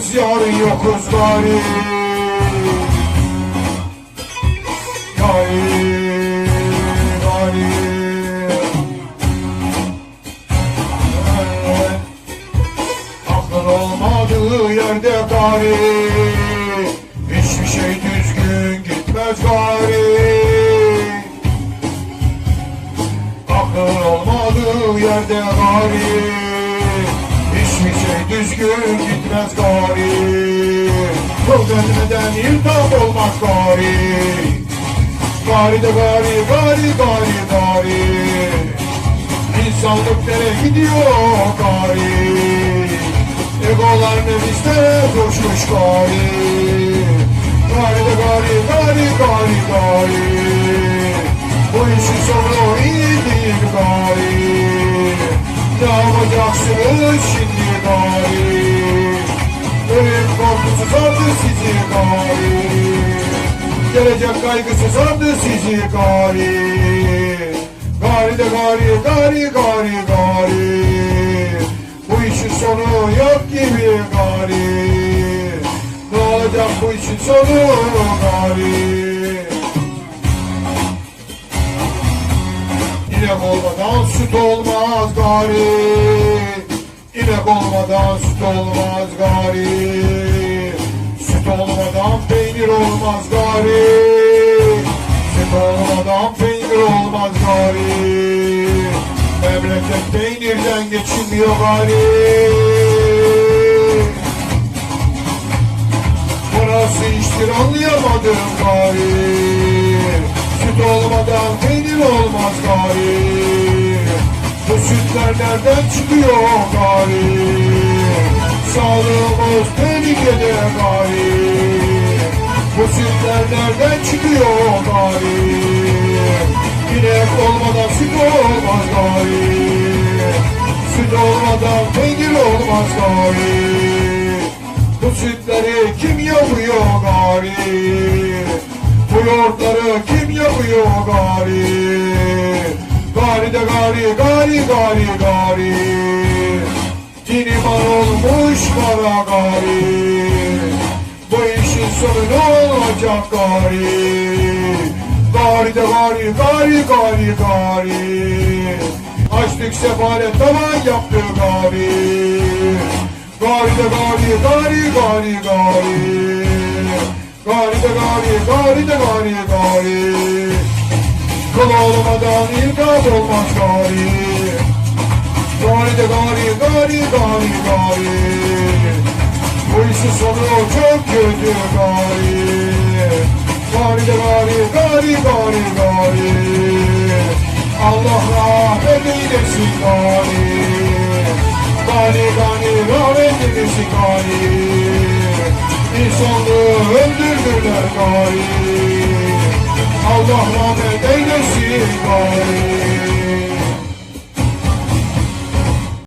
varız yarın yokuz gari Gari Gari Aklın olmadığı yerde gari Hiçbir şey düzgün gitmez gari Aklın olmadığı yerde gari düzgün gitmez gari. Yol dönmeden iltihap olmaz gari. Gari de gari, gari, gari, gari. İnsanlık nereye gidiyor gari. Egolar nefiste coşmuş gari. Gari de gari, gari, gari, gari sardı sizi gari. Gelecek kaygısı sardı sizi gari. Gari de gari, gari, gari, gari. Bu işin sonu yok gibi gari. Ne olacak bu işin sonu gari? İnek olmadan süt olmaz gari. İnek olmadan süt olmaz gari peynir olmaz gari. Süt olmadan peynir olmaz gari. Memleket peynirden geçilmiyor gari. Burası iştir anlayamadım gari. Süt olmadan peynir olmaz gari. Bu sütler nereden çıkıyor gari? Sağlığımız tehlikede gari Sütler nereden çıkıyor gari İnek olmadan süt olmaz gari Süt olmadan peynir olmaz gari bu sütleri kim yapıyor gari? Bu yoğurtları kim yapıyor gari? Gari de gari, gari, gari, gari. Diniman olmuş bana gari. İşin sonu olacak gari? Gari de gari, gari, gari, gari. Açlık sefalet tavan yaptı gari. Gari de gari, gari, gari, gari. Gari de gari, gari de gari, gari. Kıl olmadan ilkap olmaz gari. Gari de gari, gari, gari, gari. İşin sonu çok kötü gari. Gari gari, gari, gari, gari. Allah rahmet eylesin gari. Gani gani rahmet eylesin gani İnsanlığı öldürdüler gani